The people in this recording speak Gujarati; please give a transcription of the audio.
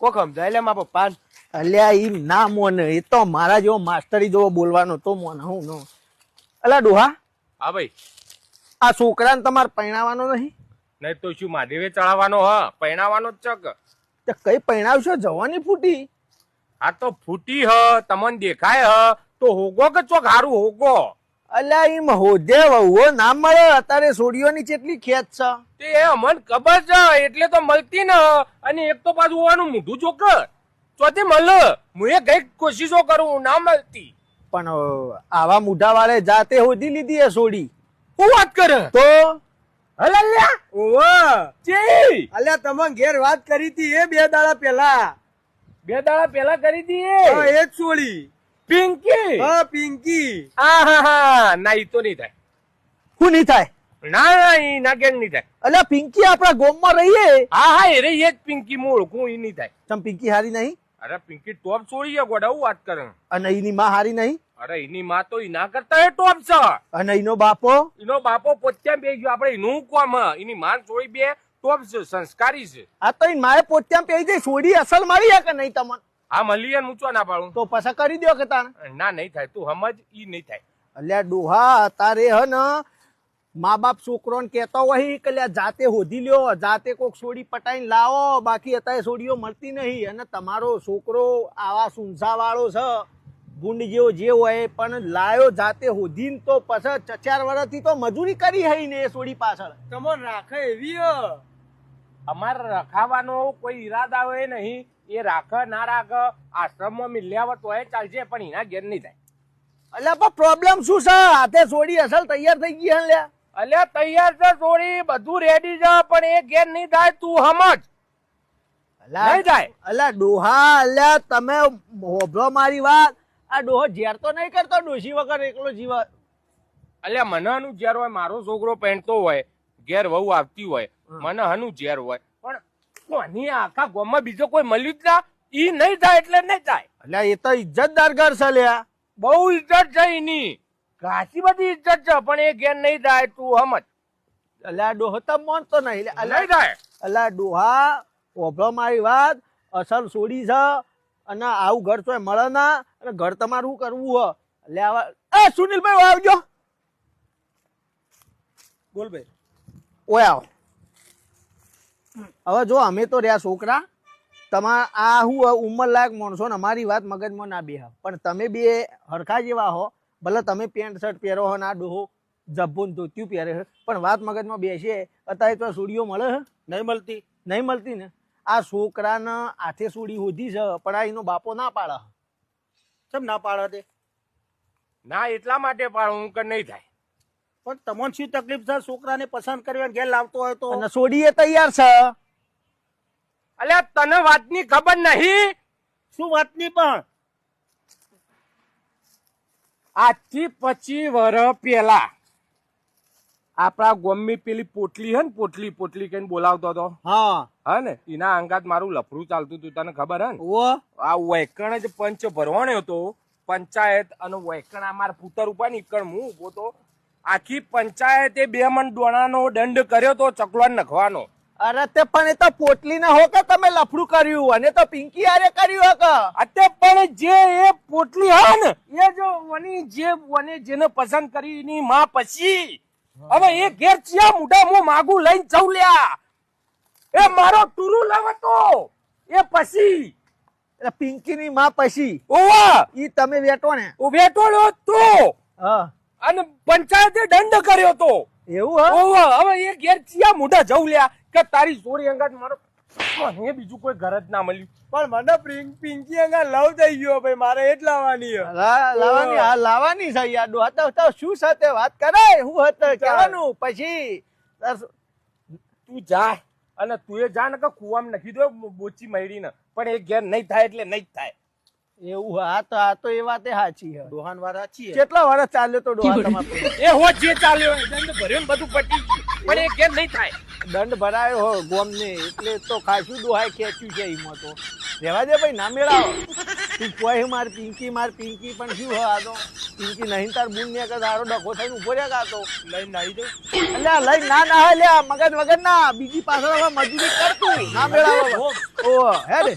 કોક સમજાય લે મારા પપ્પા અલ્યા ઈ ના મોને એ તો મારા જેવો માસ્ટરી જેવો બોલવાનો તો મોન હું નો. અલા ડોહા હા ભાઈ. આ છોકરાને તમારે પરણાવવાનો નહીં? નહીં તો શું મહાદેવે ચડાવવાનો હ. પરણાવવાનો જ ચક. તે કઈ પરણાવશો? જવાની ફૂટી? આ તો ફૂટી હ તમને દેખાય હ. તો હોગો કે ચોક હારું હોગો? અલ્યા એ હોજે વહુઓ ના મળે? અત્યારે સોડીઓની કેટલી ખેત છે? તે એ અમને ખબર છે એટલે તો મળતી ન. અને એક તો પાછું હોવાનું મોઢું ચોક ચોથી મળ હું એ કંઈક કોશિશો કરું ના મળતી. પણ આવા મુઢા વાળે જાતે હોધી લીધી એ સોડી. હું વાત કરે? તો? હલલ્યા ઓવા ચી અલ્યા તમે ઘેર વાત કરી હતી એ બે દાડા પેલા બે દાડા પેલા કરી હતી દી એ જ છોડી પિંકી! હા પિંકી. હા હા હા. ના ઈ તો નહીં થાય. શું નહીં થાય? ના ના ઈ નાગેન નહીં થાય. અલ્યા પિંકી આપણા ગોમમાં રહીએ. હા હા એ રહીએ જ પિંકી હું ઈ નહીં થાય. તમ પિંકી હારી નહીં? અરે પિંકી ટોપ છોડી ગયા ગોડા હું વાત કરે? અને એની માં હારી નહીં? અરે એની માં તો એના કરતા એ ટોપ છે. અને એનો બાપો? એનો બાપો પોત્યા બે ગયો. આપણે એનું કોમ. એની માં છોડી બે ટોપ છે સંસ્કારી છે. આ તો ઈ માએ પોત્યામ પહેરી દે છોડી અસલ મારી હે કે નહીં તમને? હા મળી મૂચવા ના પાડું. તો પછા કરી દો કે તાણ? ના નહીં થાય. તું સમજ ઈ નહીં થાય. અલ્યા ડોહા તારે હ ને મા બાપ છોકરો ને કેતો હોય કે લ્યા જાતે હોધી લ્યો જાતે કોક સોડી પટાઈને લાવો બાકી અત્યારે સોડીઓ મળતી નહીં. અને તમારો છોકરો આવા સુંસા વાળો છે ગુંડ જેવો જે હોય પણ લાયો જાતે હોધીને તો પછી ચચાર વર્ષથી તો મજૂરી કરી હઈ ને એ સોડી પાછળ. તમને રાખે એવી. અમારે રખાવાનો કોઈ ઈરાદા હોય નહીં. એ રાખ ના રાખ આશ્રમમાં મિલ્યાવત હોય ચાલશે પણ એના ઘેર નહીં થાય. અલ્યા પણ પ્રોબ્લેમ શું છે? હાથે સોડી અસલ તૈયાર થઈ ગઈ લે લ્યા. અલ્યા તૈયાર છે છોડી બધું રેડી છે પણ એ ઘેર નહીં થાય તું સમજ. નહીં થાય. અલ્યા ડોહા અલ્યા તમે હોભળો મારી વાત. આ ડોહો ઝેર તો નહીં કરતો ડોશી વગર એકલો જીવ. અલ્યા મનાનું ઝેર હોય મારો છોકરો પહેણતો હોય ઘેર વહુ આવતી હોય મને હનુ ઝેર હોય. પણ કોની આખા ગામમાં બીજો કોઈ મળ્યું જ ના? ઈ નહીં થાય એટલે નહીં થાય એટલે એ તો ઇજ્જતદાર ઘર છે લ્યા. બહુ ઇજ્જત છે એની. ઘાસી બધી ઇજ્જત છે પણ એ ઘેર નહીં થાય તું સમજ અલ્યા ડોહો તો માનતો નહીં. નહીં અલ્યા થાય અલ્યા ડોહા ઓભળો મારી વાત. અસલ સોડી છે. અને આવું ઘર તો મળે ના. અને ઘર તમારું કરવું હ? એટલે આવા એ સુનિલભાઈ આવજો. બોલ ભાઈ. ઓય આવો. હવે જો અમે તો રહ્યા છોકરા તમાર આ હું ઉંમર લાયક માણસો ને અમારી વાત મગજમાં ના બેહ પણ તમે બે હરખા જેવા હો ભલે તમે પેન્ટ શર્ટ પહેરો હો ના ડોહો જબ્બુન ધોત્યું પહેરે પણ વાત મગજમાં બેસીએ અત્યારે તો સુડીઓ મળે હે? નહીં મળતી. નહીં મળતી ને? આ છોકરાને હાથે સુડી હોધી છે પણ આ એનો બાપો ના પાડે કેમ ના પાડે તે? ના એટલા માટે પાડો હું કે નહીં થાય. પણ તમને શું તકલીફ છે? છોકરાને પસંદ કરી ઘેર લાવતો હોય તો? અને તૈયાર છે. અલ્યા તને વાતની ખબર નહીં? શું વાતની પણ? આજથી પચી વર્ષ પેલા આપણા ગોમની પેલી પોટલી હે ને પોટલી પોટલી કઈ બોલાવતો હતો. હા. હે ને એના અંગાત મારું લફરું ચાલતું હતું તને ખબર હે ને? આ વૈકણ જ પંચ ભરવાણ્યો હતો પંચાયત અને વૈકણ આ મારા પુતર ઉપર નીકળ હું ઊભો તો આખી પંચાયતે બે મન દોણાનો દંડ કર્યો તો ચકલો નખવાનો. અરે તે પણ એ તો પોટલી ના હો કે તમે લફડું કર્યું? અને તો પિંકી આરે કર્યું હો અતે પણ જે એ પોટલી હા ને એ જો વની જે વને જેને પસંદ કરી એની માં પછી. હવે એ ઘેર ચિયા મોઢા મુ માગું લઈને જઉં લ્યા. એ મારો ટુરુ લાવતો એ પછી. પિંકી ની માં પછી. ઓવા. ઈ તમે વેટો ને? વેટોળ્યો તો. હા. અને પંચાયતે દંડ કર્યો તો. એવું હા? હવે એ ઘેર ચિયા મોઢા જવું લ્યા કે તારી સોરી અંગાત મારો મને બીજું કોઈ ઘર જ ના મળ્યું. પણ મને પિંક પિંકી અંગા લવ થઈ ગયો ભાઈ મારે એ જ લાવવાની લાવવાની હા લાવવાની છે યાર ડો તો તો શું સાથે વાત કરાય? હું હતો કહેવાનું પછી બસ તું જા અને તું એ જા ને કે કુવામાં નાખી દો બોચી મળી ને પણ એ ઘેર નહીં થાય એટલે નહીં જ થાય. એવું હા તો આ તો એ વાતે સાચી છે દોહાન વાર સાચી. કેટલા વર્ષ ચાલ્યો તો દોહાન તમારો? એ હો જે ચાલ્યો દંડ ભર્યો ને બધું પટી ગયું. પણ એ કેમ નહીં થાય. દંડ ભરાયો હો ગોમ ને એટલે તો ખાસું દોહાય ખેંચ્યું છે એમાં તો. રહેવા દે ભાઈ ના મેળાવો. તું કોઈ માર પિંકી માર પિંકી પણ શું હા આ તો? પિંકી નહીં તાર બુન ને કે તારો ડખો થઈને ઊભો રહ્યા તો? લઈને નાહી દઉં. અલ્યા લઈ ના ના લ્યા મગજ વગર ના. બીજી પાછળ હવે મજૂરી કરતું. ના મેળાવો. ઓ હે રે